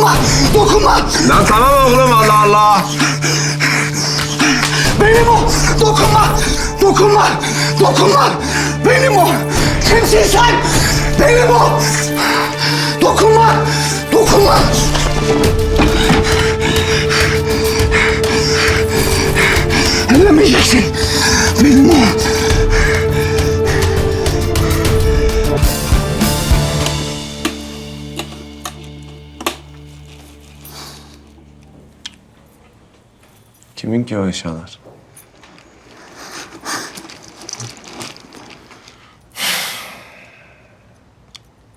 Dokunma! Dokunma! Lan tamam oğlum Allah Allah. Benim o! Dokunma! Dokunma! Dokunma! Benim o! Kimsin sen? Benim o! Dokunma! Dokunma! Ellemeyeceksin. Benim o! Kimin ki o eşyalar?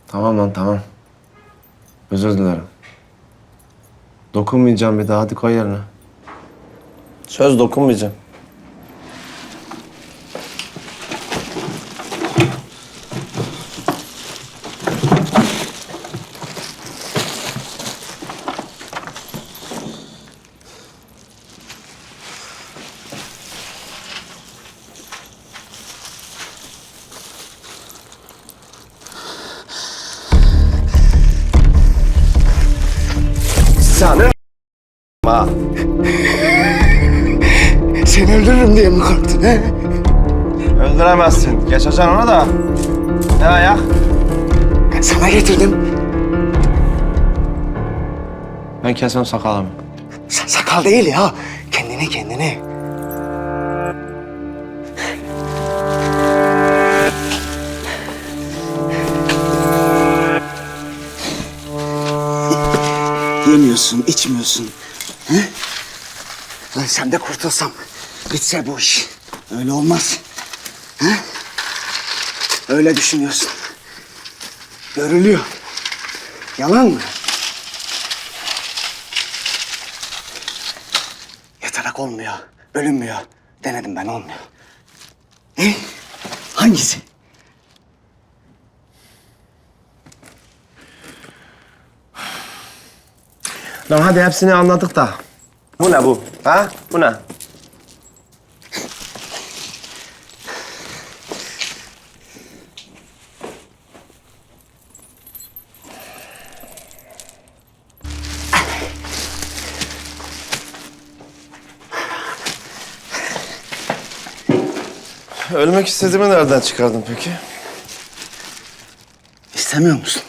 Tamam lan tamam. Özür dilerim. Dokunmayacağım bir daha hadi koy yerine. Söz dokunmayacağım. Sana ha. Seni öldürürüm diye mi korktun he? Öldüremezsin. Geçeceksin onu da. Ne ayak? Sana getirdim. Ben kesmem sakalımı. Sa- sakal değil ya. Kendini kendini. Yemiyorsun, içmiyorsun. He? Lan sen de kurtulsam, bitse bu iş. Öyle olmaz. He? Öyle düşünüyorsun. Görülüyor. Yalan mı? Yatarak olmuyor, bölünmüyor. Denedim ben olmuyor. E? Hangisi? Lan hadi hepsini anladık da. Bu ne bu? Ha? Bu ne? Ölmek istediğimi nereden çıkardın peki? İstemiyor musun?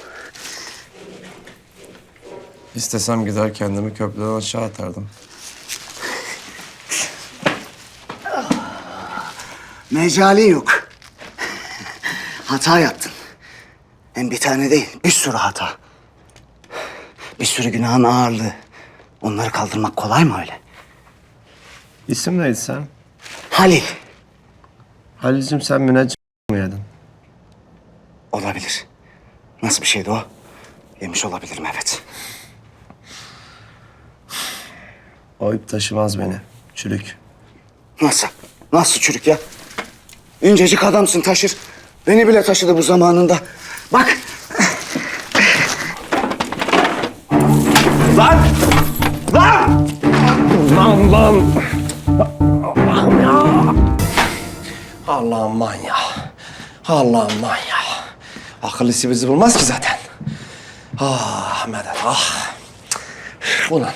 İstesem gider kendimi köprüden aşağı atardım. Mecali yok. Hata yaptın. Hem bir tane değil, bir sürü hata. Bir sürü günahın ağırlığı. Onları kaldırmak kolay mı öyle? İsim neydi sen? Halil. Halil'cim sen müneccim mi yedin? Olabilir. Nasıl bir şeydi o? Yemiş olabilirim evet. O ip taşımaz beni. Çürük. Nasıl? Nasıl çürük ya? İncecik adamsın taşır. Beni bile taşıdı bu zamanında. Bak Lan! Lan! Lan lan! Allah'ım ya! Allah'ım manyağı. Allah'ım manyağı. Akıllısı bizi bulmaz ki zaten. Ah medet ah. Ulan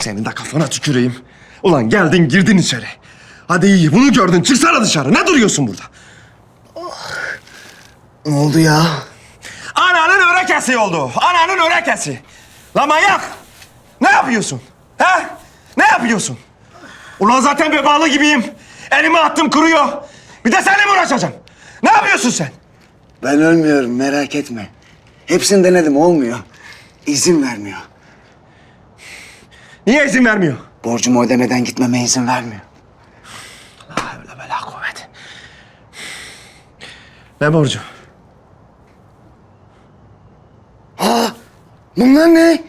senin de kafana tüküreyim. Ulan geldin girdin içeri. Hadi iyi bunu gördün çıksana dışarı. Ne duruyorsun burada? ne oldu ya? Ananın örekesi oldu. Ananın örekesi. La manyak. Ne yapıyorsun? He? Ne yapıyorsun? Ulan zaten vebalı gibiyim. Elimi attım kuruyor. Bir de seninle mi uğraşacağım? Ne yapıyorsun sen? Ben ölmüyorum merak etme. Hepsini denedim olmuyor. İzin vermiyor. Niye izin vermiyor? Borcumu ödemeden gitmeme izin vermiyor. La havle ve la kuvvet. Ne borcu? Bunlar ne?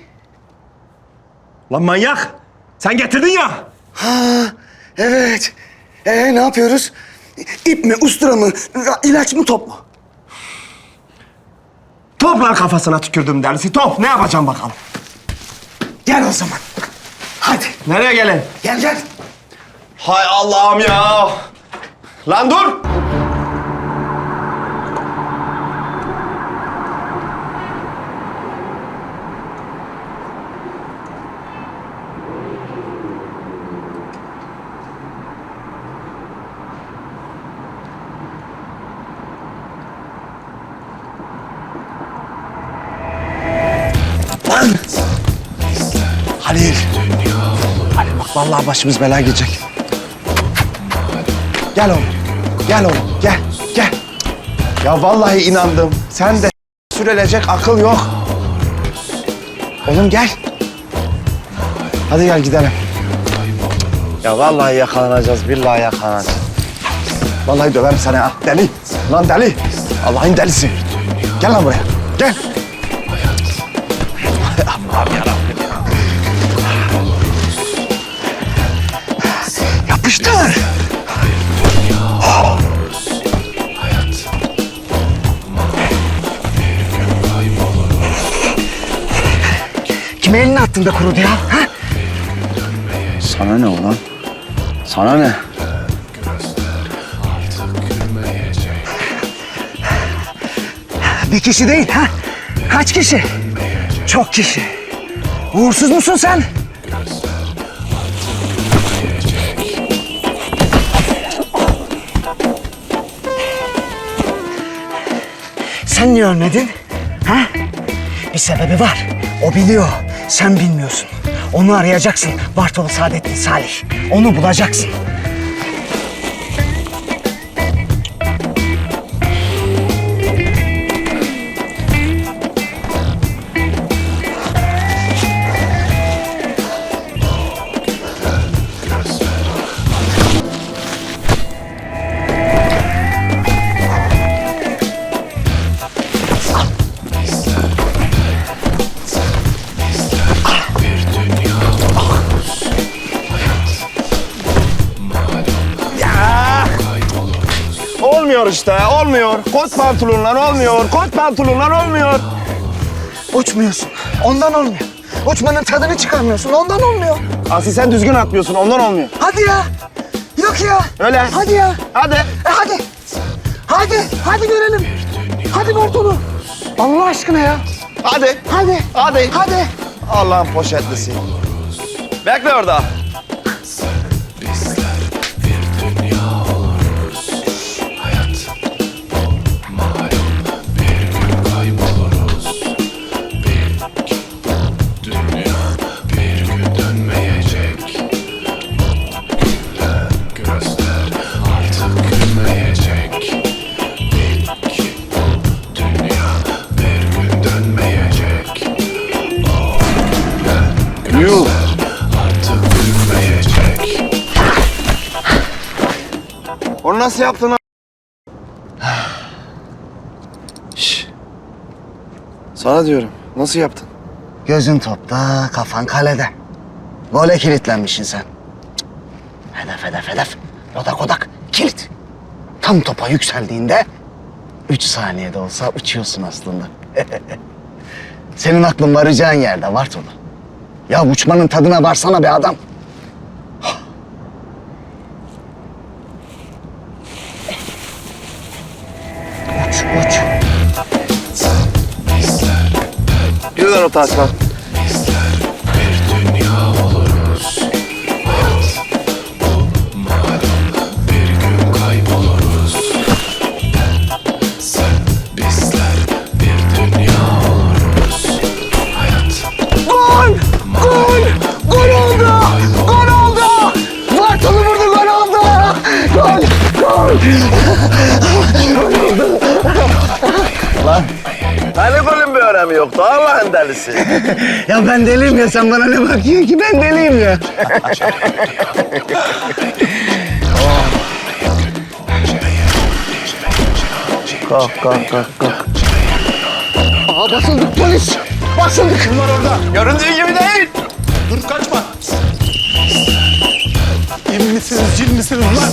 Lan manyak. Sen getirdin ya. Ha, evet. Ee ne yapıyoruz? İp mi, ustura mı, ilaç mı, top mu? Top lan kafasına tükürdüm dersi. Top. Ne yapacağım bakalım? Gel o zaman. Hadi Nereye gelin? gel gel. Hay Allah'ım ya. Lan dur. Vallahi başımız belaya girecek. Gel oğlum. Gel oğlum. Gel. Gel. Ya vallahi inandım. Sen de sürelecek akıl yok. Oğlum gel. Hadi gel gidelim. Ya vallahi yakalanacağız. Billahi yakalanacağız. Vallahi döverim seni ha. Deli. Lan deli. Allah'ın delisi. Gel lan buraya. Gel. Allah'ım yarabbim Yapıştır. Kime elini attın da kurudu ya? Ha? Sana ne ulan? Sana ne? Bir kişi değil ha? Kaç kişi? Çok kişi. Uğursuz musun sen? Sen niye ölmedin? Ha? Bir sebebi var. O biliyor. Sen bilmiyorsun. Onu arayacaksın. Bartolu Saadettin Salih. Onu bulacaksın. İşte, olmuyor. Kot pantolonlar olmuyor, kot pantolonlar olmuyor. Uçmuyorsun. Ondan olmuyor. Uçmanın tadını çıkarmıyorsun. Ondan olmuyor. Asıl sen düzgün atlıyorsun, ondan olmuyor. Hadi ya. Yok ya. Öyle. Hadi ya. Hadi. E hadi. Hadi. Hadi görelim. Hadi Bartolu. Allah aşkına ya. Hadi. Hadi. Hadi. Hadi. Allah'ın poşetlisi. Bekle orada. Nasıl yaptın? Şş. Sana diyorum, nasıl yaptın? Gözün topta, kafan kalede. Gole kilitlenmişsin sen. Cık. Hedef, hedef, hedef. Odak, odak. Kilit. Tam topa yükseldiğinde üç saniyede olsa uçuyorsun aslında. Senin aklın varacağın yerde Bartolu. Ya uçmanın tadına varsana be adam. Uç, uç. O taşla. Bir önemi yoktu Allah'ın delisi. Ya ben deliyim ya sen bana ne bakıyorsun ki ben deliyim ya. kalk kalk kalk kalk. Aa basıldık polis! Basıldık! Göründüğü gibi değil. Dur kaçma. İn misiniz, cin misiniz lan?